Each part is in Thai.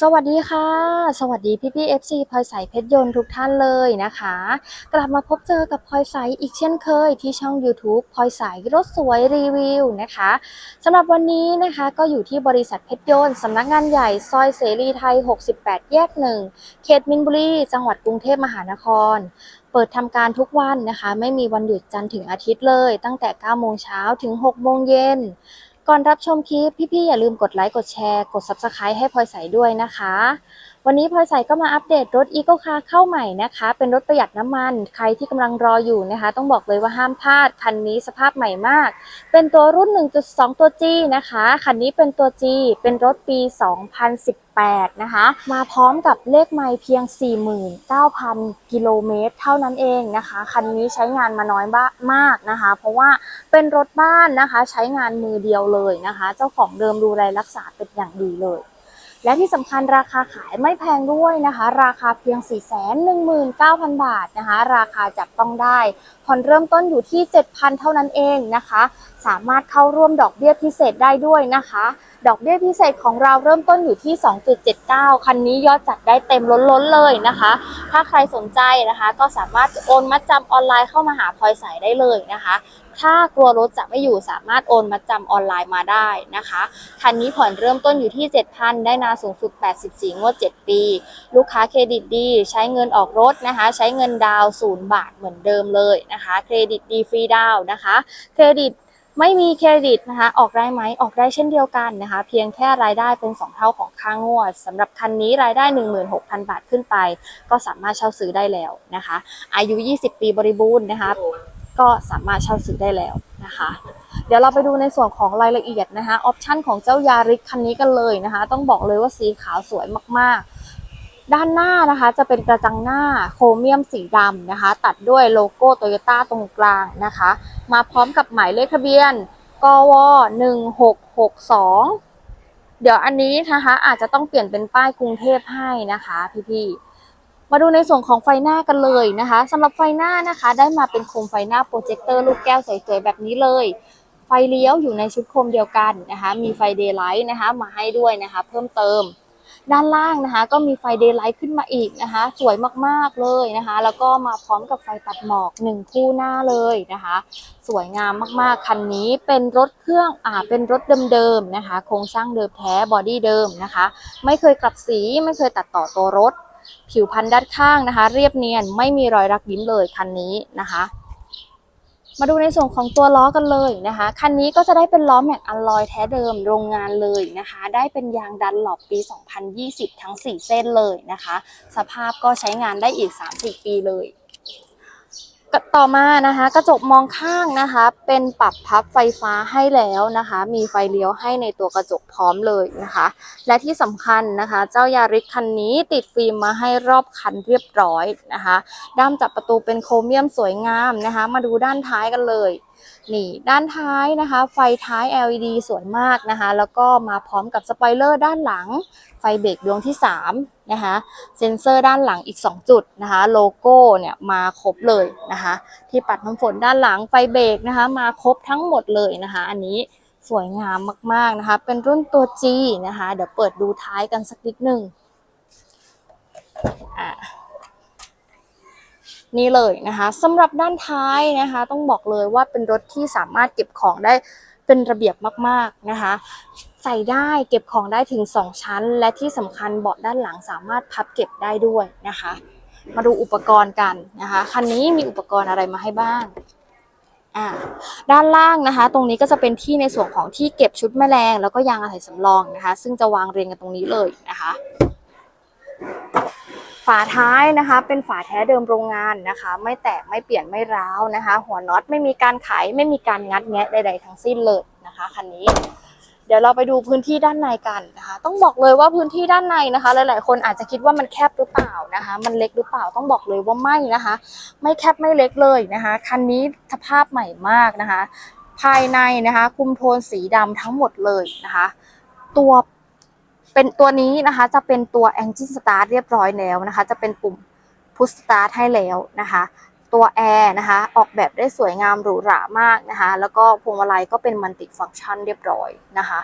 สวัสดีค่ะ สวัสดีพี่พี่เอฟซีพลอยใสเพชรยนต์ทุกท่านเลยนะคะ กลับมาพบเจอกับพลอยใสอีกเช่นเคยที่ช่อง YouTube พลอยใสรถสวยรีวิวนะคะสำหรับวันนี้นะคะก็อยู่ที่บริษัทเพชรยนต์สำนักงานใหญ่ซอยเสรีไทย 68 แยกหนึ่งเขตมินบุรี จังหวัดกรุงเทพมหานครเปิดทำการทุกวันนะคะ ไม่มีวันหยุดจันทร์ถึงอาทิตย์เลย ตั้งแต่ 9 โมงเช้าถึง 6 โมงเย็น ก่อนรับชมคลิปพี่ๆอย่าลืมกดไลค์กดแชร์ กด Subscribe ให้พลอยใสด้วยนะคะ วันนี้พลอยใสก็มาอัปเดตรถ Eco Car เข้าใหม่นะคะ เป็นรถประหยัดน้ำมัน ใครที่กำลังรออยู่นะคะ ต้องบอกเลยว่าห้ามพลาด คันนี้สภาพใหม่มาก เป็นตัวรุ่น 1.2 ตัว G นะคะ คันนี้เป็นตัว G เป็นรถปี 2018นะคะมาพร้อมกับเลขไมล์เพียง 49,000 กิโลเมตร เท่านั้นเองนะคะ คันนี้ใช้งานมาน้อยบ้ามากนะคะ เพราะว่าเป็นรถบ้านนะคะ ใช้งานมือเดียวเลยนะคะ เจ้าของเดิมดูแลรักษาเป็นอย่างดีเลย และที่สำคัญราคาขายไม่แพงด้วยนะคะ ราคาเพียง 419,000 บาทนะคะ ราคาจับต้องได้ผ่อนเริ่มต้นอยู่ที่ 7,000 เท่านั้นเองนะคะ สามารถเข้าร่วมดอกเบี้ยพิเศษได้ด้วยนะคะ ดอกเบี้ยพิเศษของเราเริ่มต้นอยู่ที่ 2.79 คันนี้ยอดจัดได้เต็มล้นๆเลยนะคะ ถ้าใครสนใจนะคะ ก็สามารถโอนมัดจำออนไลน์เข้ามาหาพลอยใสได้เลยนะคะ ถ้ากลัวรถจะไม่อยู่สามารถโอนมัดจำออนไลน์มาได้นะคะ คันนี้ผ่อนเริ่มต้นอยู่ที่ 7,000 ได้นานสูงสุด 84 งวด 7 ปี ลูกค้าเครดิตดีใช้เงินออกรถนะคะ ใช้เงินดาวศูนย์บาทเหมือนเดิมเลยนะคะ เครดิตดีฟรีดาวนะคะ เครดิต ไม่มีเครดิตนะคะออกได้ไหมออกได้เช่นเดียวกันนะคะ เพียงแค่รายได้เป็น 2 เท่าของค่างวดสำหรับคันนี้รายได้ 16,000 บาทขึ้นไป ก็สามารถเช่าซื้อได้แล้วนะคะ อายุ 20 ปีบริบูรณ์นะคะก็สามารถเช่าซื้อได้แล้วนะคะ เดี๋ยวเราไปดูในส่วนของรายละเอียดนะคะออปชันของเจ้ายาริสคันนี้กันเลยนะคะ ต้องบอกเลยว่าสีขาวสวยมากๆ ด้านหน้านะคะจะเป็นกระจังหน้าโครเมียมสีดำนะคะ ตัดด้วยโลโก้โตโยต้าตรงกลางนะคะ มาพร้อมกับหมายเลขทะเบียนกว1662 เดี๋ยวอันนี้นะคะ อาจจะต้องเปลี่ยนเป็นป้ายกรุงเทพให้นะคะพี่ๆมาดูในส่วนของไฟหน้ากันเลยนะคะสำหรับไฟหน้านะคะ ได้มาเป็นโคมไฟหน้าโปรเจคเตอร์ลูกแก้วสวยๆแบบนี้เลยไฟเลี้ยวอยู่ในชุดโคมเดียวกันนะคะ มีไฟเดย์ไลท์นะคะ มาให้ด้วยนะคะ เพิ่มเติม ด้านล่างนะคะ ก็มีไฟเดย์ไลท์ขึ้นมาอีกนะคะ สวยมากๆเลยนะคะ แล้วก็มาพร้อมกับไฟตัดหมอกหนึ่งคู่หน้าเลยนะคะ สวยงามมากๆคันนี้เป็นรถเครื่องอ่าเป็นรถเดิมๆนะคะ โครงสร้างเดิมแท้บอดี้เดิมนะคะ ไม่เคยกลับสีไม่เคยตัดต่อตัวรถ ผิวพันธุ์ด้านข้างนะคะ เรียบเนียนไม่มีรอยรักยิ้มเลยคันนี้นะคะ มาดูในส่วนของตัวล้อกันเลยนะคะ คันนี้ก็จะได้เป็นล้อแม็กอัลลอยแท้เดิมโรงงานเลยนะคะ ได้เป็นยางดันหลอบปี 2020 ทั้ง 4 เส้นเลยนะคะ สภาพก็ใช้งานได้อีก 3-4 ปีเลย ต่อมานะคะกระจกมองข้างนะคะ เป็นปรับพับไฟฟ้าให้แล้วนะคะ มีไฟเลี้ยวให้ในตัวกระจกพร้อมเลยนะคะ และที่สำคัญนะคะ เจ้ายาริสคันนี้ติดฟิล์มมาให้รอบคันเรียบร้อยนะคะ ด้ามจับประตูเป็นโครเมียมสวยงามนะคะ มาดูด้านท้ายกันเลย นี่ด้านท้ายนะคะ ไฟท้าย LED สวยมากนะคะ แล้วก็มาพร้อมกับสปอยเลอร์ด้านหลัง ไฟเบรกดวงที่3นะคะเซ็นเซอร์ด้านหลังอีก 2 จุดนะคะ โลโก้เนี่ยมาครบเลยนะคะ ที่ปัดน้ำฝนด้านหลังไฟเบรกนะคะ มาครบทั้งหมดเลยนะคะ อันนี้สวยงามมากๆนะคะ เป็นรุ่นตัว G นะคะ เดี๋ยวเปิดดูท้ายกันสักนิดหนึ่งอะ นี่เลยนะคะสำหรับด้านท้ายนะคะ ต้องบอกเลยว่าเป็นรถที่สามารถเก็บของได้เป็นระเบียบมากๆนะคะ ใส่ได้เก็บของได้ถึง 2 ชั้น และที่สำคัญเบาะด้านหลังสามารถพับเก็บได้ด้วยนะคะ มาดูอุปกรณ์กันนะคะคันนี้มีอุปกรณ์อะไรมาให้บ้างอ่าด้านล่างนะคะ ตรงนี้ก็จะเป็นที่ในส่วนของที่เก็บชุดแมลง แล้วก็ยางอะไหล่สำรองนะคะ ซึ่งจะวางเรียงกันตรงนี้เลยนะคะ ฝาท้ายนะคะเป็นฝาแท้เดิมโรงงานนะคะ ไม่แตกไม่เปลี่ยนไม่ร้าวนะคะ หัวน็อตไม่มีการไขไม่มีการงัดแงะใด ๆ ทั้งสิ้นเลยนะคะคันนี้ เดี๋ยวเราไปดูพื้นที่ด้านในกันนะคะ ต้องบอกเลยว่าพื้นที่ด้านในนะคะ หลาย ๆ คนอาจจะคิดว่ามันแคบหรือเปล่านะคะ มันเล็กหรือเปล่าต้องบอกเลยว่าไม่นะคะ ไม่แคบไม่เล็กเลยนะคะคันนี้สภาพใหม่มากนะคะ ภายในนะคะ คุมโทนสีดำทั้งหมดเลยนะคะ ตัว เป็นตัวนี้นะคะจะเป็นตัว Engine Start เรียบร้อยแล้วนะคะ จะเป็นปุ่ม Push Start ให้แล้วนะคะ ตัวแอร์นะคะออกแบบได้สวยงามหรูหรามากนะคะ แล้วก็พวงมาลัยก็เป็นมัลติฟังก์ชันเรียบร้อยนะคะ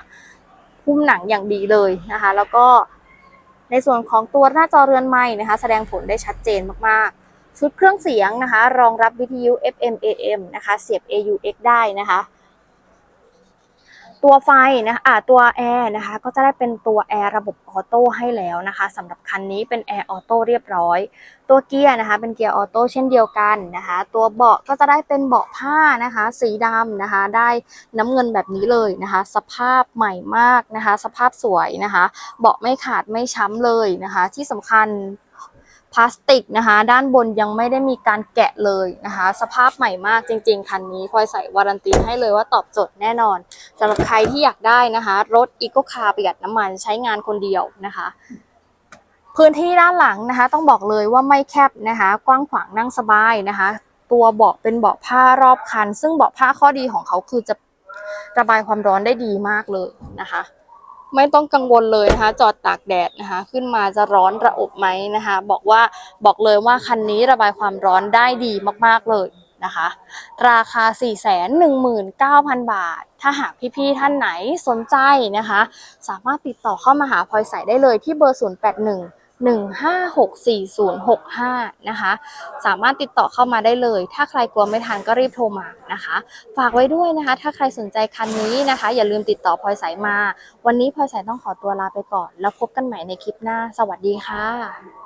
หุ้มหนังอย่างดีเลยนะคะ แล้วก็ในส่วนของตัวหน้าจอเรือนไม้นะคะ แสดงผลได้ชัดเจนมากๆ ชุดเครื่องเสียงนะคะ รองรับวิทยุ FM AM นะคะ เสียบ AUX ได้นะคะ ตัวไฟนะคะอ่าตัวแอร์นะคะก็จะได้เป็นตัวแอร์ระบบออโต้ให้แล้วนะคะสำหรับคันนี้เป็นแอร์ออโต้เรียบร้อย ตัวเกียร์นะคะเป็นเกียร์ออโต้เช่นเดียวกันนะคะตัวเบาะก็จะได้เป็นเบาะผ้านะคะสีดำนะคะได้น้ำเงินแบบนี้เลยนะคะสภาพใหม่มากนะคะสภาพสวยนะคะเบาะไม่ขาดไม่ช้ำเลยนะคะที่สำคัญ พลาสติกนะคะ ด้านบนยังไม่ได้มีการแกะเลยนะคะ สภาพใหม่มากจริง ๆ คันนี้พลอยใส่วารันตีให้เลยว่าตอบโจทย์แน่นอนสำหรับใครที่อยากได้นะคะ รถอีโคคาร์ประหยัดน้ำมันใช้งานคนเดียวนะคะ พื้นที่ด้านหลังนะคะ ต้องบอกเลยว่าไม่แคบนะคะ กว้างขวางนั่งสบายนะคะ ตัวเบาะเป็นเบาะผ้ารอบคัน ซึ่งเบาะผ้าข้อดีของเขาคือจะระบายความร้อนได้ดีมากเลยนะคะ ไม่ต้องกังวลเลยนะคะจอดตากแดดนะคะ ขึ้นมาจะร้อนระอบไหมนะคะ บอกว่าบอกเลยว่าคันนี้ระบายความร้อนได้ดีมากๆเลยนะคะ ราคา 419,000 บาท ถ้าหากพี่ๆท่านไหนสนใจนะคะ สามารถติดต่อเข้ามาหาพลอยใสได้เลยที่เบอร์ 081 1564065 นะคะ สามารถติดต่อเข้ามาได้เลย ถ้าใครกลัวไม่ทันก็รีบโทรมานะคะ ฝากไว้ด้วยนะคะ ถ้าใครสนใจคันนี้นะคะ อย่าลืมติดต่อพลอยสายมา วันนี้พลอยสายต้องขอตัวลาไปก่อน แล้วพบกันใหม่ในคลิปหน้า สวัสดีค่ะ